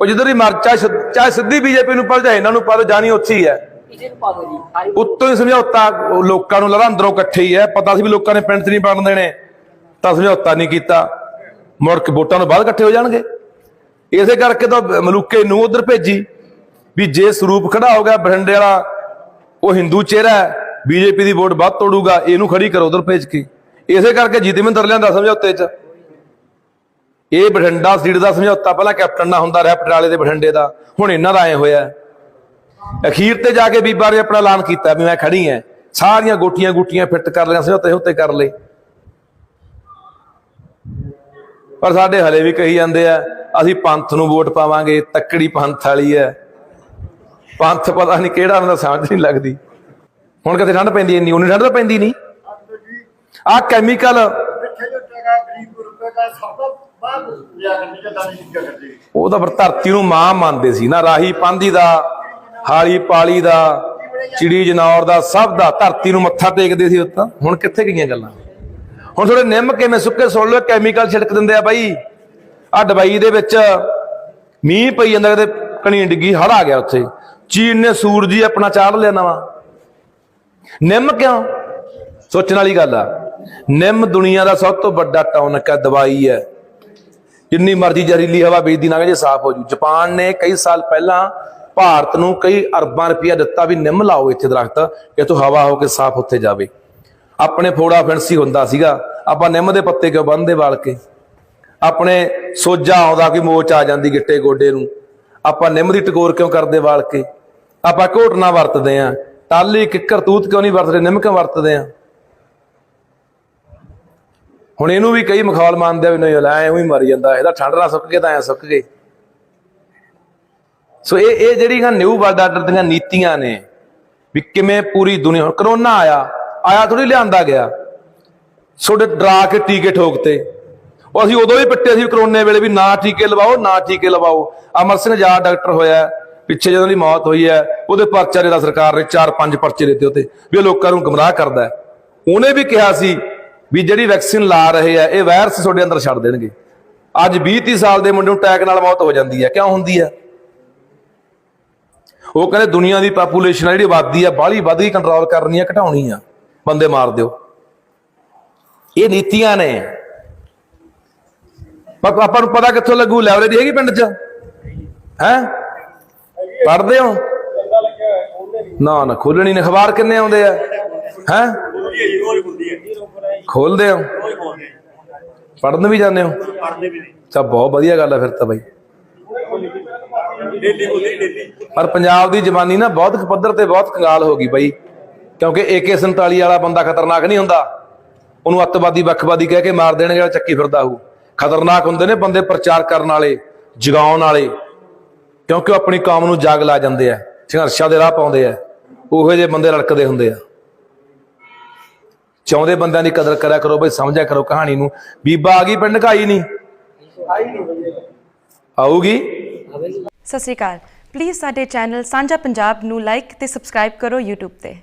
ਉਹ ਜਿੱਧਰ ਹੀ ਮਰ ਚਾਹੇ ਚਾਹੇ ਸਿੱਧੀ ਬੀਜੇਪੀ ਨੂੰ ਪਾ ਜਾਏ ਇਹਨਾਂ ਨੂੰ ਪਾ ਜਾਣੀ ਉੱਥੇ ਹੀ ਉੱਤੋਂ ਹੀ ਸਮਝੌਤਾ ਲੋਕਾਂ ਨੂੰ ਲੜਾ ਅੰਦਰੋਂ ਇਕੱਠੇ ਹੀ ਹੈ। ਪਤਾ ਸੀ ਵੀ ਲੋਕਾਂ ਨੇ ਪਿੰਡ 'ਚ ਨਹੀਂ ਬਣਨ ਦੇਣੇ ਤਾਂ ਸਮਝੌਤਾ ਨਹੀਂ ਕੀਤਾ। ਮੁੜ ਕੇ ਵੋਟਾਂ ਤੋਂ ਬਾਅਦ ਇਕੱਠੇ ਹੋ ਜਾਣਗੇ। ਇਸੇ ਕਰਕੇ ਤਾਂ ਮਲੂਕੇ ਨੂੰ ਉਧਰ ਭੇਜੀ ਵੀ ਜੇ ਸਰੂਪ ਖੜਾ ਹੋ ਗਿਆ ਬਠਿੰਡੇ ਵਾਲਾ ਉਹ ਹਿੰਦੂ ਚਿਹਰਾ ਬੀਜੇਪੀ ਦੀ ਵੋਟ ਵੱਧ ਤੋੜੂਗਾ ਇਹਨੂੰ ਖੜੀ ਕਰੋ ਉਧਰ ਭੇਜ ਕੇ। ਇਸੇ ਕਰਕੇ ਜੀਤਮਿੰਦਰ ਲਿਆਂਦਾ ਸਮਝੌਤੇ 'ਚ। ਇਹ ਬਠਿੰਡਾ ਸੀਟ ਦਾ ਸਮਝੌਤਾ ਪਹਿਲਾਂ ਕੈਪਟਨ ਨਾਲ ਹੁੰਦਾ ਰਿਹਾ ਪਟਿਆਲੇ ਦੇ ਬਠਿੰਡੇ ਦਾ। ਹੁਣ ਇਹਨਾਂ ਦਾ ਐ ਹੋਇਆ। ਅਖੀਰ ਤੇ ਜਾ ਕੇ ਬੀਬਾ ਨੇ ਆਪਣਾ ਐਲਾਨ ਕੀਤਾ ਵੀ ਮੈਂ ਖੜੀ ਐ। ਸਾਰੀਆਂ ਗੋਟੀਆਂ ਗੁੱਟੀਆਂ ਫਿੱਟ ਕਰ ਲਿਆ ਸਮਝੌਤੇ ਉੱਤੇ ਕਰ ਲਏ। ਪਰ ਸਾਡੇ ਹਲੇ ਵੀ ਕਹੀ ਜਾਂਦੇ ਆ, ਅਸੀਂ ਪੰਥ ਨੂੰ ਵੋਟ ਪਾਵਾਂਗੇ, ਤੱਕੜੀ ਪੰਥ ਵਾਲੀ ਐ। ਪੰਥ ਪਤਾ ਨਹੀਂ ਕਿਹੜਾ ਉਹਨਾਂ ਦਾ ਸਮਝ ਨਹੀਂ ਲੱਗਦੀ। ਹੁਣ ਕਿਤੇ ਠੰਡ ਪੈਂਦੀ ਇੰਨੀ, ਉਨੀ ਠੰਡ ਤਾਂ ਪੈਂਦੀ ਨਹੀਂ। ਆਹ ਕੈਮੀਕਲ ਪਿੱਛੇ ਜੋ ਟਗਾ ਗਰੀਬ ਰੁਪਏ ਦਾ ਸਭ ਤੋਂ ਬਾਅਦ ਲਿਆ ਕਰਨੀ ਜਾਂ ਦਾਨੀ ਚੀਜ਼ਾਂ ਕਰਦੇ ਉਹ ਤਾਂ ਫਿਰ ਧਰਤੀ ਨੂੰ ਮਾਂ ਮੰਨਦੇ ਸੀ ਨਾ, ਰਾਹੀ ਪਾਂਦੀ ਦਾ, ਹਾਲੀ ਪਾਲੀ ਦਾ, ਚਿੜੀ ਜਨੌਰ ਦਾ, ਸਭ ਦਾ ਧਰਤੀ ਨੂੰ ਮੱਥਾ ਟੇਕਦੇ ਸੀ ਉਹ ਤਾਂ ਹੁਣ ਕਿੱਥੇ ਗਈਆਂ ਗੱਲਾਂ? ਹੁਣ ਥੋੜੇ ਨਿੰਮ ਕਿਵੇਂ ਸੁੱਕੇ ਸੁਣ ਲਓ ਕੈਮੀਕਲ ਛਿੜਕ ਦਿੰਦੇ ਆ ਬਾਈ। ਆ ਡਬਈ ਦੇ ਵਿੱਚ ਮੀਂਹ ਪਈ ਜਾਂਦਾ, ਕਿਤੇ ਕਣੀ ਡਿੱਗੀ ਹੜ ਆ ਗਿਆ ਉੱਥੇ। ਚੀਨ ਨੇ ਸੂਰਜੀ ਆਪਣਾ ਚਾੜ ਲਿਆ ਨਵਾਂ। ਨਿੰਮ ਕਿਉਂ? ਸੋਚਣ ਵਾਲੀ ਗੱਲ ਆ। ਨਿੰਮ ਦੁਨੀਆ ਦਾ ਸਭ ਤੋਂ ਵੱਡਾ ਟੌਨਕ ਹੈ, ਦਵਾਈ ਹੈ। ਜਿੰਨੀ ਮਰਜ਼ੀ ਜ਼ਹਿਰੀਲੀ ਹਵਾ ਵੇਚਦੀ ਨਾ ਜੇ ਸਾਫ਼ ਹੋ ਜੂ। ਜਾਪਾਨ ਨੇ ਕਈ ਸਾਲ ਪਹਿਲਾਂ ਭਾਰਤ ਨੂੰ ਕਈ ਅਰਬਾਂ ਰੁਪਇਆ ਦਿੱਤਾ ਵੀ ਨਿੰਮ ਲਾਓ ਇੱਥੇ ਦਰਖਤ ਇਥੋਂ ਹਵਾ ਹੋ ਕੇ ਸਾਫ਼ ਉੱਥੇ ਜਾਵੇ। ਆਪਣੇ ਫੋੜਾ ਫਿੰਸੀ ਹੁੰਦਾ ਸੀਗਾ। ਆਪਾਂ ਨਿੰਮ ਦੇ ਪੱਤੇ ਕਿਉਂ ਬੰਨਦੇ ਵਾਲ ਕੇ? ਆਪਣੇ ਸੋਜਾ ਆਉਂਦਾ ਕਿ ਮੋਚ ਆ ਜਾਂਦੀ ਗਿੱਟੇ ਗੋਡੇ ਨੂੰ। ਆਪਾਂ ਨਿੰਮ ਦੀ ਟਕੋਰ ਕਿਉਂ ਕਰਦੇ ਵਾਲ ਕੇ? ਆਪਾਂ ਘੋਟਣਾ ਵਰਤਦੇ ਆ ਟਾਲੀ ਕਿੱਕਰ, ਤੂਤ ਕਿਉਂ ਨਹੀਂ ਵਰਤਦੇ? ਨਿੰਮ ਕਿਉਂ ਵਰਤਦੇ ਆ ਹੁਣ ਇਹਨੂੰ ਵੀ ਕਈ ਮਖੌਲ ਮੰਨਦੇ ਆ ਵੀ ਨਹੀਂ ਲੈ ਐਵੇਂ ਹੀ ਮਰ ਜਾਂਦਾ, ਇਹਦਾ ਠੰਡ ਨਾਲ ਸੁੱਕ ਕੇ ਤਾਂ ਐ ਸੁੱਕ ਗਏ। ਸੋ ਇਹ ਇਹ ਜਿਹੜੀਆਂ ਨਿਊ ਵਰਲਡ ਆਰਡਰ ਦੀਆਂ ਨੀਤੀਆਂ ਨੇ, ਵੀ ਕਿਵੇਂ ਪੂਰੀ ਦੁਨੀਆ, ਹੁਣ ਕਰੋਨਾ ਆਇਆ ਆਇਆ ਥੋੜੀ ਲਿਆਂਦਾ ਗਿਆ। ਛੋਡੇ ਡਰਾ ਕੇ ਟੀਕੇ ਠੋਕਤੇ। ਉਹ ਅਸੀਂ ਉਦੋਂ ਵੀ ਪਿੱਟੇ ਸੀ ਕਰੋਨੇ ਵੇਲੇ ਵੀ ਨਾ ਟੀਕੇ ਲਵਾਓ, ਨਾ ਟੀਕੇ ਲਵਾਓ। ਅਮਰ ਸਿੰਘ ਯਾਦ ਡਾਕਟਰ ਹੋਇਆ, ਪਿੱਛੇ ਜਦੋਂ ਦੀ ਮੌਤ ਹੋਈ ਹੈ, ਉਹਦੇ ਪਰਚਾ ਜਿਹੜਾ ਸਰਕਾਰ ਨੇ 4-5 ਪਰਚੇ ਦਿੱਤੇ ਉਤੇ ਵੀ ਇਹ ਲੋਕਾਂ ਨੂੰ ਗਮਰਾਹ ਕਰਦਾ ਉਹਨੇ ਵੀ ਕਿਹਾ ਸੀ ਵੀ ਜਿਹੜੀ ਵੈਕਸੀਨ ਲਾ ਰਹੇ ਆ, ਇਹ ਵਾਇਰਸ ਤੁਹਾਡੇ ਅੰਦਰ ਛੱਡ ਦੇਣਗੇ। ਅੱਜ 20-30 ਸਾਲ ਦੇ ਮੁੰਡੇ ਨੂੰ ਅਟੈਕ ਨਾਲ ਮੌਤ ਹੋ ਜਾਂਦੀ ਹੈ ਕਿਉਂ ਹੁੰਦੀ ਹੈ ਉਹ ਕਹਿੰਦੇ ਦੁਨੀਆ ਦੀ ਪਾਪੂਲੇਸ਼ਨ ਜਿਹੜੀ ਆਬਾਦੀ ਆ, ਬਾਹਲੀ ਵੱਧ ਗਈ ਕੰਟਰੋਲ ਕਰਨੀ ਆ, ਘਟਾਉਣੀ ਆ। ਬੰਦੇ ਮਾਰ ਦਿਓ। ਇਹ ਨੀਤੀਆਂ ਨੇ। ਪਰ ਆਪਾਂ ਨੂੰ ਪਤਾ ਕਿੱਥੋਂ ਲੱਗੂ ਲਾਇਬ੍ਰੇਰੀ ਹੈਗੀ ਪਿੰਡ 'ਚ? ਹੈ? ਪੜਦੇ ਹੋ? ਨਾ ਨਾ ਖੋਲਣੀ ਨੇ, ਅਖਬਾਰ ਕਿੰਨੇ ਆਉਂਦੇ ਆ? ਹੈ? ਖੋਲਦੇ ਹੋ? ਪੜਨ ਵੀ ਜਾਂਦੇ ਹੋ? ਪੜਦੇ ਵੀ ਨਹੀਂ ਤਾਂ ਬਹੁਤ ਵਧੀਆ ਗੱਲ ਆ ਫਿਰ ਤਾਂ ਬਾਈ। ਡੇਲੀ ਹੁੰਦੀ ਡੇਲੀ। ਪਰ ਪੰਜਾਬ ਦੀ ਜਵਾਨੀ ਨਾ ਬਹੁਤ ਪੱਧਰ ਤੇ ਬਹੁਤ ਕੰਗਾਲ ਹੋ ਗਈ ਬਾਈ। ਕਿਉਂਕਿ AK47 ਵਾਲਾ ਬੰਦਾ ਖਤਰਨਾਕ ਨਹੀਂ ਹੁੰਦਾ। ਉਹਨੂੰ ਅੱਤਵਾਦੀ ਵੱਖਵਾਦੀ ਕਹਿ ਕੇ ਮਾਰ ਦੇਣਗੇ ਜਿਹੜਾ ਚੱਕੀ ਫਿਰਦਾ ਹੋਊ। ਖਤਰਨਾਕ ਹੁੰਦੇ ਨੇ ਬੰਦੇ ਪ੍ਰਚਾਰ ਕਰਨ ਵਾਲੇ ਜਗਾਉਣ ਵਾਲੇ। ਕਿਉਂਕਿ ਉਹ ਆਪਣੀ ਕੌਮ ਨੂੰ ਜਾਗ ਲਾ ਜਾਂਦੇ ਆ ਸੰਘਰਸ਼ਾਂ ਦੇ ਰਾਹ ਪਾਉਂਦੇ ਆ। ਉਹੋ ਜਿਹੇ ਬੰਦੇ ਲੜਕਦੇ ਹੁੰਦੇ ਆ। ਚਾਹੁੰਦੇ ਬੰਦਿਆਂ ਦੀ ਕਦਰ ਕਰਿਆ ਕਰੋ ਬਈ, ਸਮਝਿਆ ਕਰੋ ਕਹਾਣੀ ਨੂੰ। ਬੀਬਾ ਆ ਗਈ ਪਿੰਡ ਘਾਈ ਨਹੀਂ ਆਊਗੀ? ਸਤਿ ਸ਼੍ਰੀ ਅਕਾਲ। ਪਲੀਜ਼ ਸਾਡੇ ਚੈਨਲ ਸਾਂਝਾ ਪੰਜਾਬ ਨੂੰ ਲਾਈਕ ਤੇ ਸਬਸਕ੍ਰਾਈਬ ਕਰੋ YouTube ਤੇ।